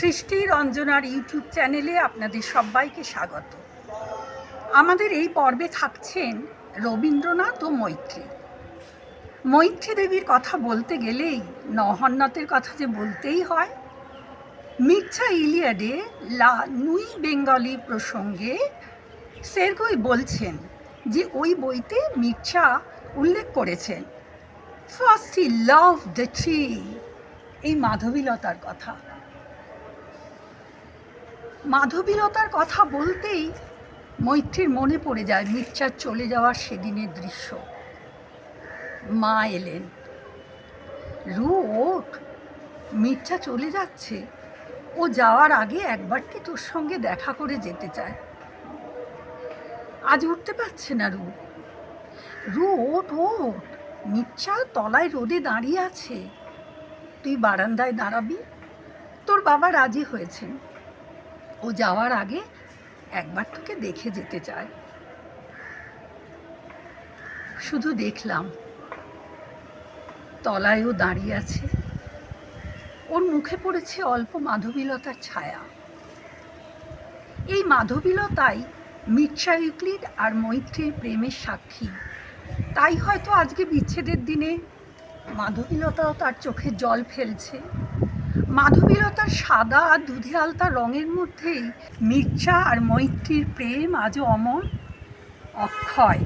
সৃষ্টি রঞ্জনার ইউটিউব চ্যানেলে আপনাদের সবাইকে স্বাগত। আমাদের এই পর্বে থাকছেন রবীন্দ্রনাথ ও মৈত্রী। মৈত্রী দেবীর কথা বলতে গেলেই নহন্নতের কথা যে বলতেই হয় মির্চা ইলিয়াডে লা নুই বেঙ্গলি প্রসঙ্গে সেরগই বলছেন যে ওই বইতে মির্চা উল্লেখ করেছেন first he love the tree এই মাধবীলতার কথা। মাধবীলতার কথা বলতেই মৈত্রীর মনে পড়ে যায় মির্চার চলে যাওয়ার সেদিনের দৃশ্য। মা এলেন। রু, ওঠ। মির্চা চলে যাচ্ছে। ও যাওয়ার আগে একবার কি তোর সঙ্গে দেখা করে যেতে চায়? আজ উঠতে পারছে না রু। রু, ওঠ ওঠ। মির্চা তলায় রোদে দাঁড়িয়ে আছে। তুই বারান্দায় দাঁড়াবি। তোর বাবা রাজি হয়েছেন। ও যাওয়ার আগে একবার তোকে দেখে যেতে চায়। শুধু দেখলাম তলায়ও দাঁড়িয়ে আছে। ওর মুখে পড়েছে অল্প মাধবীলতার ছায়া। এই মাধবীলতাই মির্চা ইউক্লিড আর মৈত্রীর প্রেমের সাক্ষী। তাই হয়তো আজকে বিচ্ছেদের দিনে মাধবীলতাও তার চোখে জল ফেলছে। মাধবীলতার সাদা আর দুধে আলতা রঙের মধ্যেই মির্চা আর মৈত্রীর প্রেম আজও অমর অক্ষয়।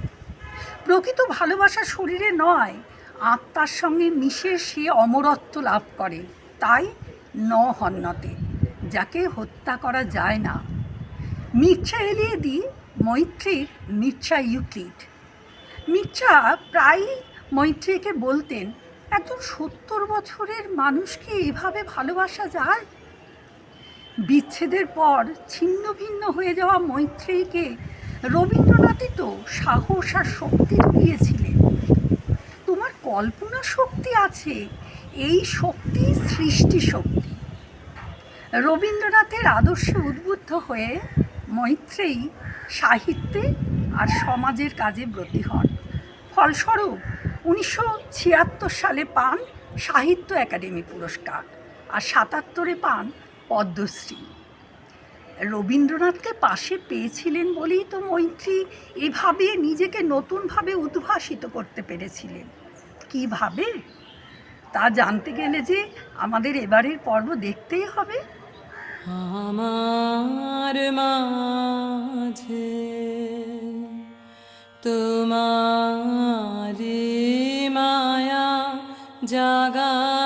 প্রকৃত ভালোবাসা শরীরে নয়, আত্মার সঙ্গে মিশে সে অমরত্ব লাভ করে। তাই ন হন্যতে, যাকে হত্যা করা যায় না। মির্চা এলিয়ে দি মৈত্রীর মির্চা ইউক্লিড। মির্চা প্রায়ই মৈত্রীকে বলতেন একজন সত্তর বছরের মানুষকে এভাবে ভালোবাসা যায়? বিচ্ছেদের পর ছিন্ন ভিন্ন হয়ে যাওয়া মৈত্রেয়ীকে রবীন্দ্রনাথই তো সাহস আর শক্তি দিয়েছিলেন। তোমার কল্পনা শক্তি আছে, এই শক্তি সৃষ্টি শক্তি। রবীন্দ্রনাথের আদর্শে উদ্বুদ্ধ হয়ে মৈত্রেয়ী সাহিত্যে আর সমাজের কাজে ব্রতী হন। ফলস্বরূপ উনিশশো ছিয়াত্তর সালে পান সাহিত্য একাডেমি পুরস্কার আর সাতাত্তরে পান পদ্মশ্রী। রবীন্দ্রনাথকে পাশে পেয়েছিলেন বলেই তো মৈত্রী এভাবে নিজেকে নতুনভাবে উদ্ভাসিত করতে পেরেছিলেন। কীভাবে? তা জানতে গেলে যে আমাদের এবারের পর্ব দেখতেই হবে। আমার মাঝে তোমার মায়া জাগালে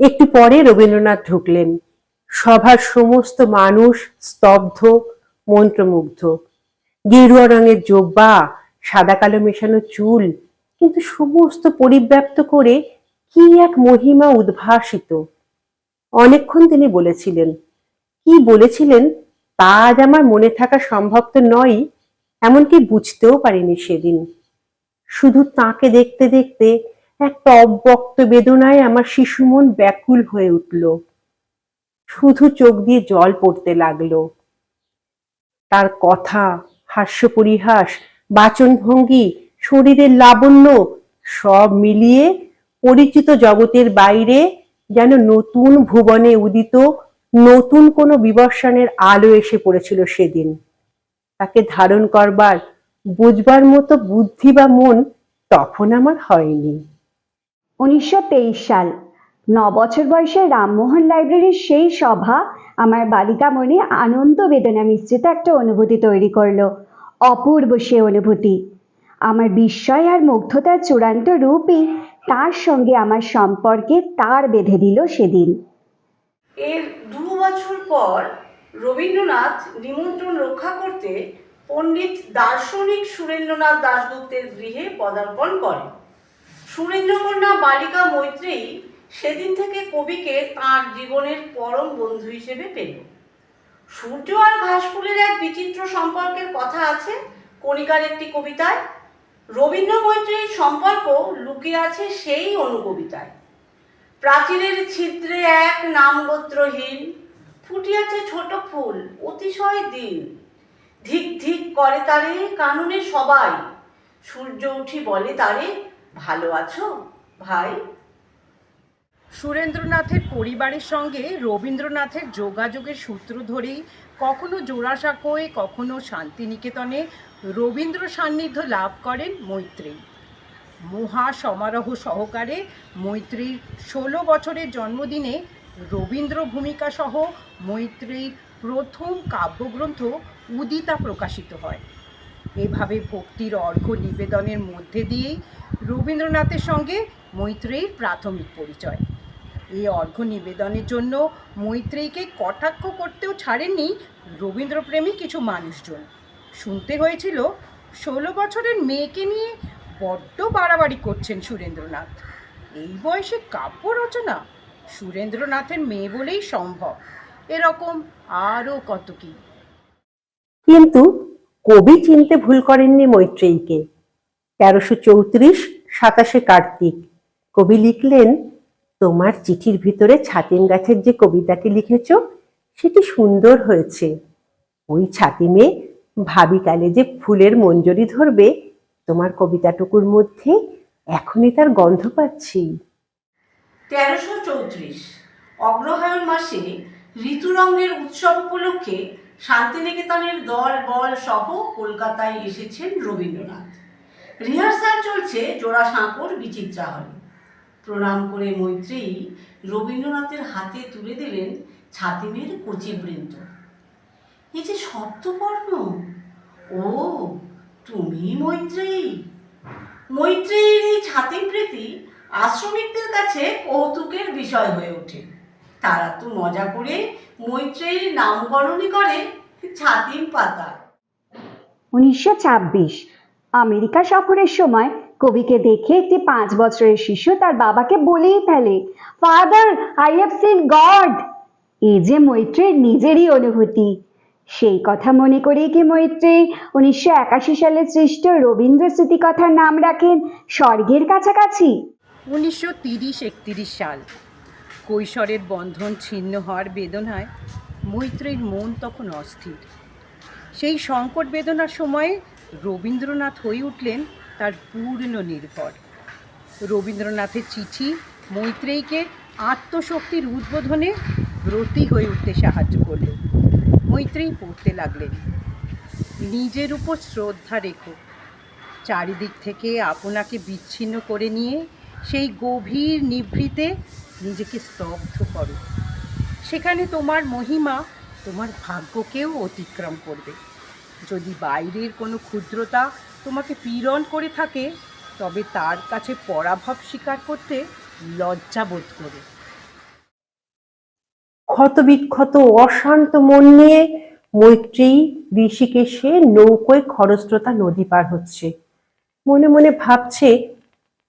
একটু পরে রবীন্দ্রনাথ ঢুকলেন। সভার সমস্ত মানুষ স্তব্ধ, মন্ত্রমুগ্ধ। গেরুয়া রঙের জোব্বা, সাদা কালো মেশানো চুল, কিন্তু সমস্ত পরিব্যাপ্ত করে কি এক মহিমা উদ্ভাসিত। অনেকক্ষণ তিনি বলেছিলেন, কি বলেছিলেন তা আজ আমার মনে থাকা সম্ভব তো নয় এমনকি বুঝতেও পারিনি সেদিন। শুধু তাকে দেখতে দেখতে একটা অব্যক্ত বেদনায় আমার শিশু মন ব্যাকুল হয়ে উঠল। শুধু চোখ দিয়ে জল পড়তে লাগল। তার কথা, হাস্য পরিহাস বাচনভঙ্গি শরীরের লাবণ্য সব মিলিয়ে পরিচিত জগতের বাইরে যেন নতুন ভুবনে উদিত, নতুন কোনো বিবর্ষণের আলো এসে পড়েছিল সেদিন। তাকে ধারণ করবার, বুঝবার মতো বুদ্ধি বা মন তখন আমার হয়নি। উনিশশো তেইশ সাল। ন বছর বয়সে রামমোহন লাইব্রেরির সেই সভা আমার বালিকা মনে আনন্দ বেদনা মিশ্রিত একটা অনুভূতি তৈরি করল, অপূর্ব সে অনুভূতি। আমার বিস্ময় আর মুগ্ধতার চূড়ান্ত রূপই তার সঙ্গে আমার সম্পর্কে তার বেঁধে দিল সেদিন। এর দু বছর পর রবীন্দ্রনাথ নিমন্ত্রণ রক্ষা করতে পণ্ডিত দার্শনিক সুরেন্দ্রনাথ দাশগুপ্তের গৃহে পদার্পণ করেন। সুরেন্দ্রকন্যা বালিকা মৈত্রেয়ী সেদিন থেকে কবিকে তার জীবনের পরম বন্ধু হিসেবে পেল। সূর্য আর ঘাসফুলের এক বিচিত্র সম্পর্কের কথা আছে কণিকার একটি কবিতায়। রবীন্দ্র মৈত্রীর সম্পর্ক লুকিয়ে আছে সেই অনুকবিতায়। প্রাচীরের ছিদ্রে এক নামগোত্রহীন, ফুটিয়াছে ছোট ফুল, অতিশয় দিন। ধিক ধিক করে তারে, কানুনে সবাই। সূর্য উঠি বলে তারে ভালো আছো, ভাই? সুরেন্দ্রনাথের পরিবারের সঙ্গে রবীন্দ্রনাথের যোগাযোগের সূত্র ধরেই কখনো জোড়াসাঁকোয়, কখনো শান্তিনিকেতনে রবীন্দ্র সান্নিধ্য লাভ করেন মৈত্রেয়ী মহা সমারোহ সহকারে মৈত্রীর ষোলো বছরের জন্মদিনে রবীন্দ্র ভূমিকা সহ মৈত্রেয়ীর প্রথম কাব্যগ্রন্থ উদিতা প্রকাশিত হয়। এভাবে ভক্তির অর্ঘ্য নিবেদনের মধ্যে দিয়েই রবীন্দ্রনাথের সঙ্গে মৈত্রেয়ীর প্রাথমিক পরিচয়। এই অর্ঘ্য নিবেদনের জন্য মৈত্রেয়ীকে কটাক্ষ করতেও ছাড়েননি রবীন্দ্রপ্রেমী কিছু মানুষজন। শুনতে হয়েছিল, ষোলো বছরের মেয়েকে নিয়ে বড্ড বাড়াবাড়ি করছেন সুরেন্দ্রনাথ। এই বয়সে কাব্য রচনা সুরেন্দ্রনাথের মেয়ে বলেই সম্ভব। এরকম আরও কত কী। কিন্তু কবি চিনতে ভুল করেননি মৈত্রেয়ীকে। তেরোশো চৌত্রিশ সাতাশে কার্তিক। কবি লিখলেন, তোমার চিঠির ভিতরে ছাতিম গাছের যে কবিতাটি লিখেছ, সেটি সুন্দর হয়েছে। ওই ছাতিমে ভাবিকালে যে ফুলের মঞ্জরি ধরবে, তোমার কবিতাটুকুর মধ্যে এখনই তার গন্ধ পাচ্ছি। তেরোশো চৌত্রিশ অগ্রহায়ণ মাসে ঋতুরঙ্গের উৎসব উপলক্ষে শান্তিনিকেতনের দল, বল সহ কলকাতায় এসেছেন রবীন্দ্রনাথ। রিহার্সাল চলছে জোড়াসাঁকোর বিচিত্রা হলে প্রণাম করে মৈত্রেয়ী রবীন্দ্রনাথের হাতে তুলে দিলেন ছাতিমের কচিবৃন্দ এই যে শব্দবর্ণ ও, তুমি মৈত্রেয়ী মৈত্রেয়ীর এই ছাতিম প্রীতি আশ্রমিকদের কাছে কৌতুকের বিষয় হয়ে ওঠে। তারা তো মজা করে মৈত্রেয়ীর নামকরণই করে ছাতিম পাতা উনিশশো ছাব্বিশ আমেরিকা সফরের সময় কবিকে দেখে একটি পাঁচ বছরের শিশু তার বাবাকে বলেই ফেলে father I have seen God এই যে মৈত্রের নিজেরই অনুভূতি। সেই কথা মনে করেই কি মৈত্রী উনিশশো একাশি সালে সৃষ্ট রবীন্দ্র স্মৃতিকথার নাম রাখেন স্বর্গের কাছাকাছি? উনিশশো তিরিশ একতিরিশ সাল কৈশোরের বন্ধন ছিন্ন হওয়ার বেদনায় মৈত্রেয়ীর মন তখন অস্থির। সেই সংকট বেদনার সময়ে রবীন্দ্রনাথ হয়ে উঠলেন তার পূর্ণ নির্ভর। রবীন্দ্রনাথের চিঠি মৈত্রেয়ীকে আত্মশক্তির উদ্বোধনে ব্রতী হয়ে উঠতে সাহায্য করল। মৈত্রেয়ী পড়তে লাগলেন। নিজের উপর শ্রদ্ধা রেখো। চারিদিক থেকে আপনাকে বিচ্ছিন্ন করে নিয়ে সেই গভীর নিভৃতে নিজেকে স্তব্ধ করো। সেখানে তোমার মহিমা তোমার ভাগ্যকেও অতিক্রম করবে। যদি বাইরের কোনো ক্ষুদ্রতা তোমাকে পীড়ন করে থাকে, তবে তার কাছে পরাভব স্বীকার করতে লজ্জা বোধ করো। ক্ষতবিক্ষত অশান্ত মন নিয়ে মৈত্রেয়ী ঋষিকেশে নৌকোয় খরস্রোতা নদী পার হচ্ছে। মনে মনে ভাবছে,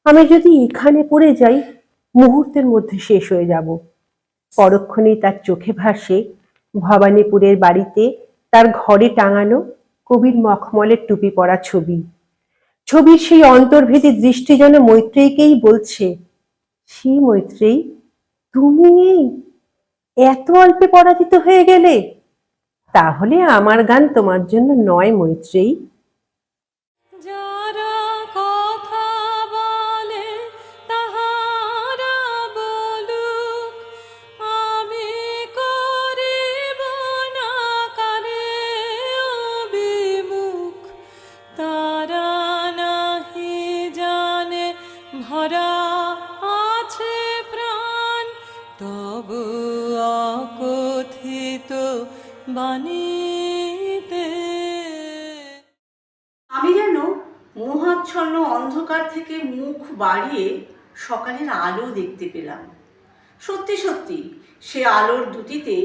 আমি যদি এখানে পড়ে যাই মুহূর্তের মধ্যে শেষ হয়ে যাব। পরক্ষণেই তার চোখে ভাসে ভবানীপুরের বাড়িতে তার ঘরে টাঙানো কবির মখমলের টুপি পরা ছবি। ছবির সেই অন্তর্ভেদী দৃষ্টি যেন মৈত্রেয়ীকেই বলছে সি মৈত্রেয়ী, তুমি এত অল্পে পরাজিত হয়ে গেলে? তাহলে আমার গান তোমার জন্য নয় মৈত্রেয়ী। মুখ বাড়িয়ে সকালের আলো দেখতে পেলাম। সত্যি সত্যি, সে আলোর দুটিতে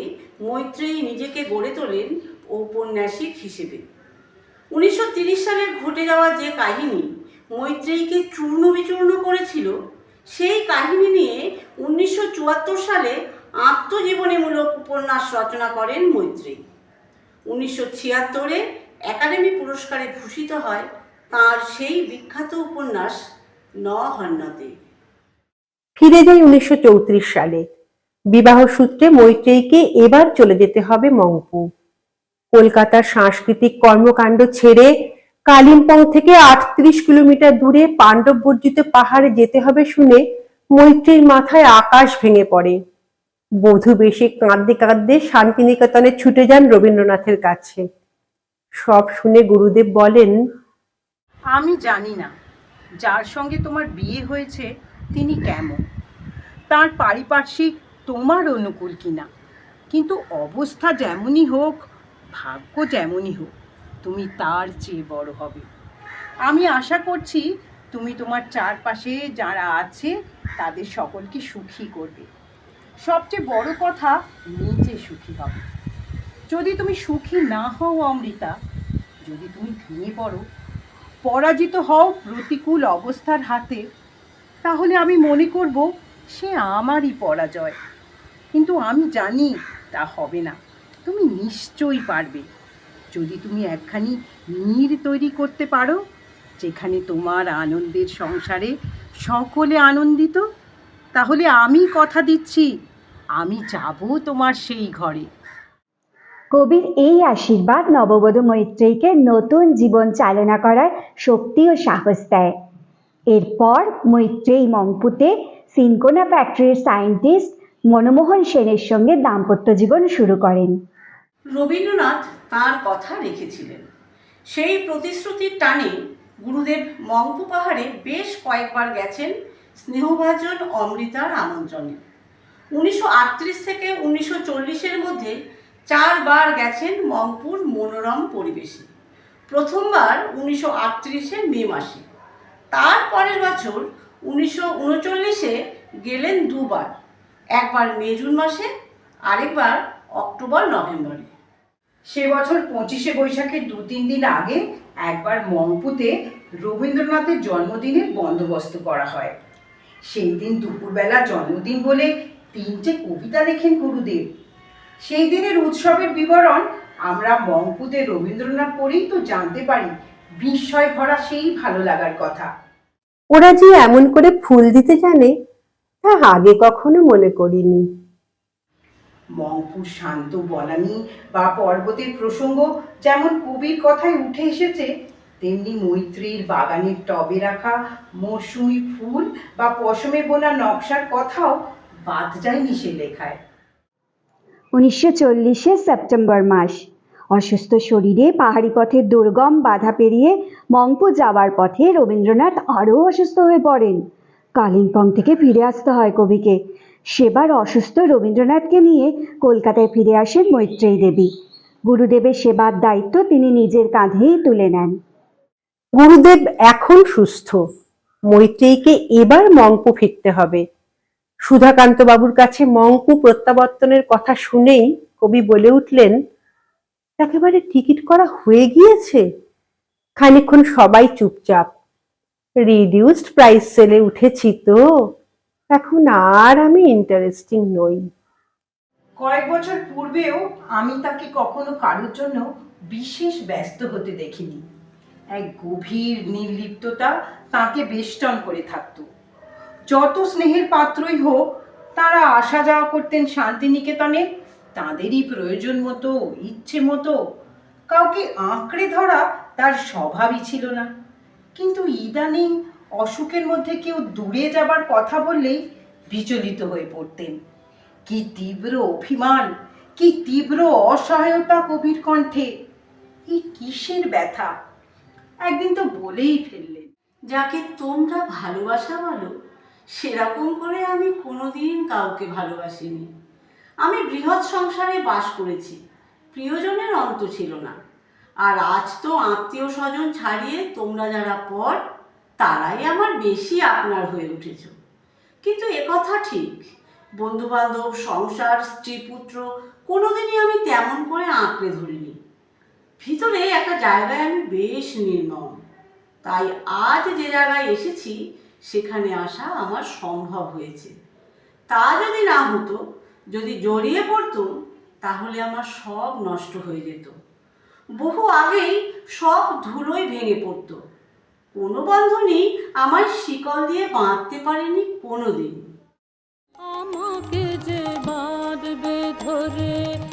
মৈত্রেয়ী নিজেকে গড়ে তোলেন ঔপন্যাসিক হিসেবে। উনিশশো সালের ঘটে যাওয়া যে কাহিনী মৈত্রেয়ীকে চূর্ণ বিচূর্ণ করেছিল, সেই কাহিনী নিয়ে উনিশশো চুয়াত্তর সালে আত্মজীবনীমূলক উপন্যাস রচনা করেন মৈত্রেয়ী। উনিশশো ছিয়াত্তরে একাডেমি পুরস্কারে ভূষিত হয় তার সেই বিখ্যাত উপন্যাস ন হন্যতে ফিরে যাই উনিশশো সালে। বিবাহ সূত্রে মৈত্রেয়ীকে এবার চলে যেতে হবে মংপু কলকাতার সাংস্কৃতিক কর্মকাণ্ড ছেড়ে কালিম্পং থেকে আটত্রিশ কিলোমিটার দূরে পাণ্ডব বর্জিত পাহাড়ে যেতে হবে শুনে মৈত্রীর মাথায় আকাশ ভেঙে পড়ে। বধু বেশে কাঁদতে কাঁদতে শান্তিনিকেতনে ছুটে যান রবীন্দ্রনাথের কাছে। সব শুনে গুরুদেব বলেন আমি জানি না। যার সঙ্গে তোমার বিয়ে হয়েছে, তিনি কেমন? তার পারিপার্শ্বিক তোমার অনুকূল কিনা? কিন্তু অবস্থা যেমনই হোক, ভাগ্য যেমনই হোক, তুমি তার চেয়ে বড় হবে। আমি আশা করছি তুমি তোমার চারপাশে যারা আছে, তাদের সকলকে সুখী করবে। সবচেয়ে বড় কথা, নিজে সুখী হবে। যদি তুমি সুখী না হও অমৃতা, যদি তুমি ভেঙে পড়ো পরাজিত হও প্রতিকূল অবস্থার হাতে। তাহলে আমি মনে করব সে আমারই পরাজয়। কিন্তু আমি জানি তা হবে না। তুমি নিশ্চয়ই পারবে। যদি তুমি একখানি নীর তৈরি করতে পারো, যেখানে তোমার আনন্দের সংসারে সকলে আনন্দিত, তাহলে আমি কথা দিচ্ছি। আমি যাব তোমার সেই ঘরে। কবির এই আশীর্বাদ নববধূ মৈত্রেয়ীকে নতুন জীবন চালনা করার শক্তি ও সাহস দেয়। এরপর মৈত্রেয়ী মংপুতে সিনকোনা ফ্যাক্টরির সায়েন্টিস্ট মনমোহন সেনের সঙ্গে দাম্পত্য জীবন শুরু করেন। রবীন্দ্রনাথ তার কথা রেখেছিলেন। সেই প্রতিশ্রুতির টানে গুরুদেব মংপু পাহাড়ে বেশ কয়েকবার গেছেন স্নেহভাজন অমৃতার আমন্ত্রণে। উনিশশো আটত্রিশ থেকে উনিশশো চল্লিশের মধ্যে চারবার গেছেন মংপুর মনোরম পরিবেশে। প্রথমবার উনিশশো আটত্রিশের মে মাসে। তার পরের বছর উনিশশো উনচল্লিশে গেলেন দুবার। একবার মে জুন মাসে, আরেকবার অক্টোবর নভেম্বরে। সে বছর পঁচিশে বৈশাখের দু তিন দিন আগে একবার মংপুতে রবীন্দ্রনাথের জন্মদিনের বন্দোবস্ত করা হয়। সেই দিন দুপুরবেলা জন্মদিন বলে তিনটে কবিতা লেখেন গুরুদেব। সেই দিনের উৎসবের বিবরণ আমরা মংপুতে রবীন্দ্রনাথ পড়েই তো জানতে পারি। বিস্ময় ভরা সেই ভালো লাগার কথা। ওরা যে এমন করে ফুল দিতে জানে তা আগে কখনো মনে করিনি। মংপুর শান্ত বনানী বা পর্বতের প্রসঙ্গ যেমন কবির কথায় উঠে এসেছে তেমনি মৈত্রীর বাগানের টবে রাখা মৌসুমি ফুল বা পশমে বোনা নকশার কথাও বাদ যায়নি সে লেখায়। উনিশশো সেপ্টেম্বর মাস। অসুস্থ শরীরে পাহাড়ি পথের দুর্গম বাধা পেরিয়ে মংপু যাওয়ার পথে রবীন্দ্রনাথ আরও অসুস্থ হয়ে পড়েন। কালিম্পং থেকে ফিরে আসতে হয় কবিকে। সেবার অসুস্থ রবীন্দ্রনাথকে নিয়ে কলকাতায় ফিরে আসেন মৈত্রেয়ী দেবী। গুরুদেবের সেবার দায়িত্ব তিনি নিজের কাঁধেই তুলে নেন। গুরুদেব এখন সুস্থ। মৈত্রেয়ীকে এবার মঙ্কু ফিরতে হবে। সুধাকান্ত বাবুর কাছে মঙ্কু প্রত্যাবর্তনের কথা শুনেই কবি বলে উঠলেন, একেবারে টিকিট করা হয়ে গিয়েছে। খানিকক্ষণ সবাই চুপচাপ। রিডিউসড প্রাইস সেলে উঠেছি তো। এখন আর আমি ইন্টারেস্টিং নই। কয়েক বছর পূর্বেও আমি তাকে কখনো কারোর জন্য বিশেষ ব্যস্ত হতে দেখিনি। এক গভীর নির্লিপ্ততা তাকে বেষ্টন করে থাকতো। যত স্নেহের পাত্রই হোক, তারা আসা যাওয়া করতেন শান্তিনিকেতনে। তাঁদেরই প্রয়োজন মতো, ইচ্ছে মতো, কাউকে আঁকড়ে ধরা তার স্বভাবই ছিল না। কিন্তু ইদানিং অসুখের মধ্যে কেউ দূরে যাবার কথা বললেই বিচলিত হয়ে পড়তেন। কি তীব্র অভিমান, কি তীব্র অসহায়তা কবির কণ্ঠে। এই কিসের ব্যথা? একদিন তো বলেই ফেললেন। যাকে তোমরা ভালোবাসা বলো সেরকম করে আমি কোনোদিন কাউকে ভালোবাসিনি। আমি বৃহৎ সংসারে বাস করেছি, প্রিয়জনের অন্ত ছিল না। আর আজ তো আত্মীয় স্বজন ছাড়িয়ে তোমরা যারা পর, তারাই আমার বেশি আপনার হয়ে উঠেছ। কিন্তু একথা ঠিক, বন্ধুবান্ধব, সংসার স্ত্রী পুত্র কোনোদিনই আমি তেমন করে আঁকড়ে ধরিনি। ভিতরে একটা জায়গায় আমি বেশ নির্মম। তাই আজ যে জায়গায় এসেছি সেখানে আসা আমার সম্ভব হয়েছে। তা যদি না হতো, যদি জড়িয়ে পড়তুম তাহলে আমার সব নষ্ট হয়ে যেত। বহু আগেই সব ধুলোয় ভেঙে পড়তো। কোনো বন্ধনই আমার শিকল দিয়ে বাঁধতে পারেনি কোনোদিন। আমাকে যে বাঁধবে ধরে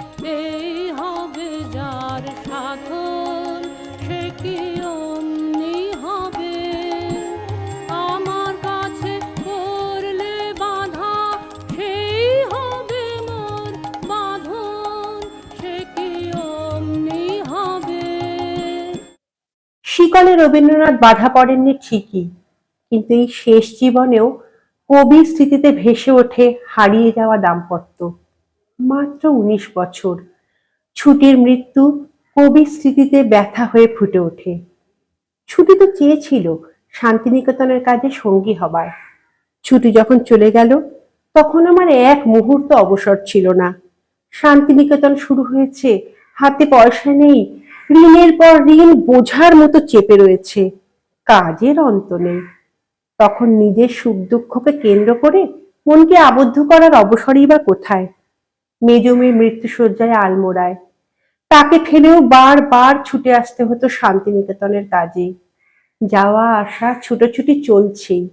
শিকলে রবীন্দ্রনাথ বাধা পড়েননি ঠিকই, কিন্তু এই শেষ জীবনেও কবির স্মৃতিতে ভেসে ওঠে হারিয়ে যাওয়া দাম্পত্য। মাত্র উনিশ বছর, ছুটির মৃত্যু কবির স্মৃতিতে ব্যথা হয়ে ফুটে ওঠে। ছুটি তো চেয়েছিল শান্তিনিকেতনের কাজে সঙ্গী হবার। ছুটি যখন চলে গেল, তখন আমার এক মুহূর্ত অবসর ছিল না। শান্তিনিকেতন শুরু হয়েছে, হাতে পয়সা নেই ঋণের পর ঋণ বোঝার মতো চেপে রয়েছে। কাজের অন্ত নেই। তখন নিজের সুখ দুঃখকে কেন্দ্র করে মনকে আবদ্ধ করার অবসরই বা কোথায়? মেজমের মৃত্যুসজ্জায় আলমোড়ায়। তাকে ফেলেও বারবার ছুটে আসতে হতো শান্তিনিকেতনের কাজে যাওয়া, আসা, ছুটোছুটি চলছেই।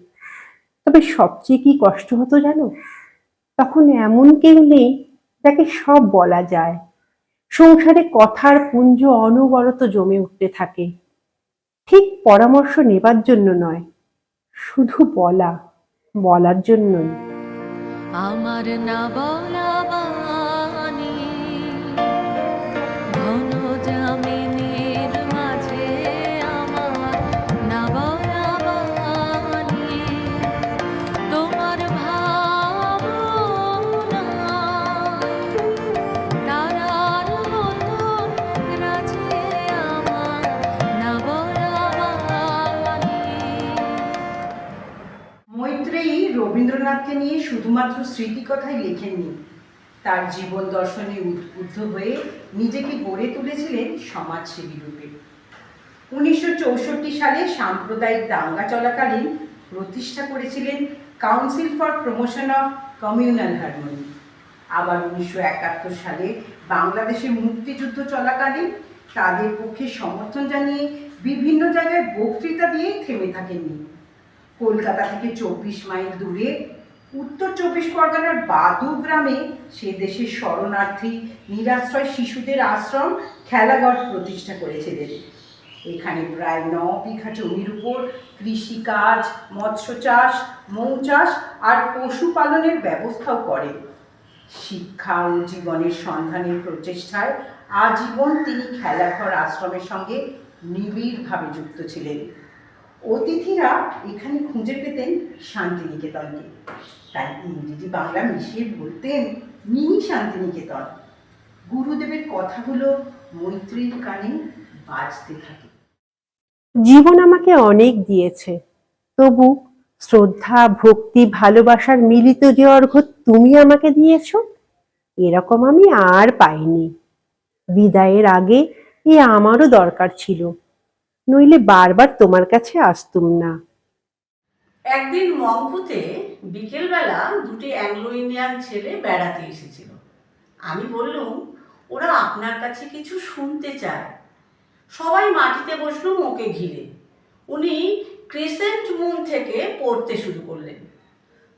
তবে সবচেয়ে কি কষ্ট হতো জানো? তখন এমন কেউ নেই যাকে সব বলা যায়। সংসারে কথার পুঞ্জ অনবরত জমে উঠতে থাকে। ঠিক পরামর্শ নেবার জন্য নয়, শুধু বলা, বলার জন্যই। আমার না বলা মৈত্রেয়ী রবীন্দ্রনাথকে নিয়ে শুধুমাত্র স্মৃতিকথাই লেখেননি। তার জীবন দর্শনে উদ্বুদ্ধ হয়ে নিজেকে গড়ে তুলেছিলেন সমাজসেবী রূপে। উনিশশো চৌষট্টি সালে সাম্প্রদায়িক দাঙ্গা চলাকালীন প্রতিষ্ঠা করেছিলেন council for promotion of communal harmony আবার উনিশশো একাত্তর সালে বাংলাদেশে মুক্তিযুদ্ধ চলাকালীন তাদের পক্ষে সমর্থন জানিয়ে বিভিন্ন জায়গায় বক্তৃতা দিয়ে থেমে থাকেননি। কলকাতা থেকে চব্বিশ মাইল দূরে, উত্তর চব্বিশ পরগনার বাদু গ্রামে সে দেশের শরণার্থী, নিরাশ্রয় শিশুদের আশ্রম খেলাঘর প্রতিষ্ঠা করেছিলেন এখানে প্রায় ন বিঘা জমির উপর কৃষিকাজ, মৎস্য চাষ, মৌ চাষ আর পশুপালনের ব্যবস্থাও করেন শিক্ষা ও জীবনের সন্ধানের প্রচেষ্টায় আজীবন তিনি খেলাঘর আশ্রমের সঙ্গে নিবিড়ভাবে যুক্ত ছিলেন। অতিথিরা এখানে খুঁজে পেতেন শান্তিনিকেতনকে। তাই ইংরেজি বাংলা মিশিয়ে বলতেন মিনি শান্তিনিকেতন। গুরুদেবের কথাগুলো মৈত্রীর কানে বাজতে থাকে। জীবন আমাকে অনেক দিয়েছে। তবু শ্রদ্ধা, ভক্তি, ভালোবাসার মিলিত যে অর্ঘ্য তুমি আমাকে দিয়েছ, এরকম আমি আর পাইনি। বিদায়ের আগে এ আমারও দরকার ছিল। নইলে বারবার তোমার কাছে আসতুম না। একদিন মংপুতে বিকেলবেলা দুটি অ্যাংলো ইন্ডিয়ান ছেলে বেড়াতে এসেছিল। আমি বললুম, ওরা আপনার কাছে কিছু শুনতে চায়। সবাই মাটিতে বসলুম ওকে ঘিরে। উনি ক্রিসেন্ট মুন থেকে পড়তে শুরু করলেন।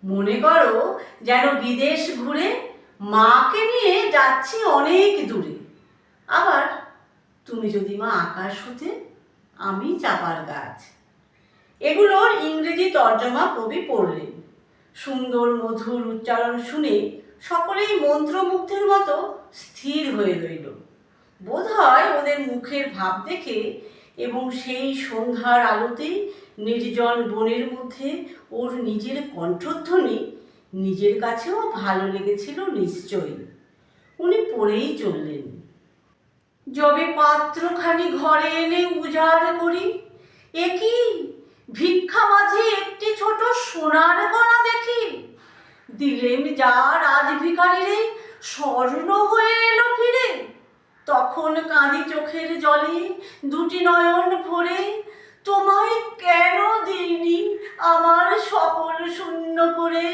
মনে করো যেন বিদেশ ঘুরে মাকে নিয়ে যাচ্ছি অনেক দূরে। আবার তুমি যদি মা আকাশ হতে আমি চাপার গাছ। এগুলোর ইংরেজি তর্জমা কবি পড়লেন। সুন্দর, মধুর উচ্চারণ শুনে সকলেই মন্ত্রমুগ্ধের মতো স্থির হয়ে রইল। বোধ হয় ওদের মুখের ভাব দেখে এবং সেই সন্ধ্যার আলোতে নির্জন বনের মধ্যে ওর নিজের কণ্ঠধ্বনি নিজের কাছেও ভালো লেগেছিল নিশ্চয়ই। উনি পড়েই চললেন। যবে পাত্রখানি ঘরে এনে উজাড় করি, এ কি? ভিক্ষা মাঝে একটি ছোট সোনার কণা দেখি। দিলেন যা রাজ ভিকারিরে স্বর্ণ হয়ে এলো ফিরে। তখন কাঁদি চোখের জলে দুটি নয়ন ভরে, তোমায় কেন দিইনি আমার সকল শূন্য করে?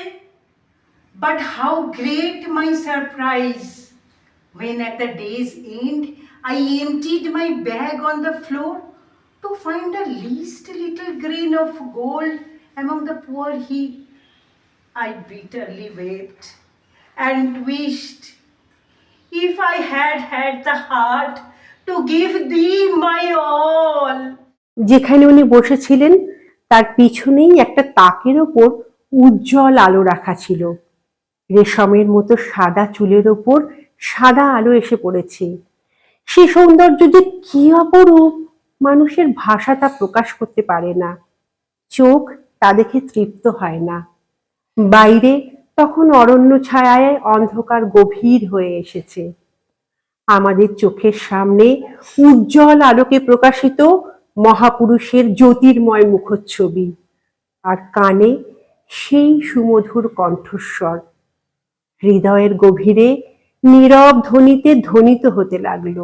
But how great my surprise! When at the day's end I emptied my bag on the floor to find a least little grain of gold among the poor heap. I bitterly wept and wished if I had had the heart to give thee my all. যেখানে উনি বসেছিলেন তার পিছনেই একটা তাকের ওপর উজ্জ্বল আলো রাখা ছিল রেশমের মতো সাদা চুলের ওপর সাদা আলো এসে পড়েছে। সে সৌন্দর্য যে কি অপরূপ? মানুষের ভাষা তা প্রকাশ করতে পারে না। চোখ তা দেখে তৃপ্ত হয় না। বাইরে তখন অরণ্য ছায়ায় অন্ধকার গভীর হয়ে এসেছে। আমাদের চোখের সামনে উজ্জ্বল আলোকে প্রকাশিত মহাপুরুষের জ্যোতির্ময় মুখচ্ছবি আর কানে সেই সুমধুর কণ্ঠস্বর। হৃদয়ের গভীরে নীরব ধ্বনিতে ধ্বনিত হতে লাগল।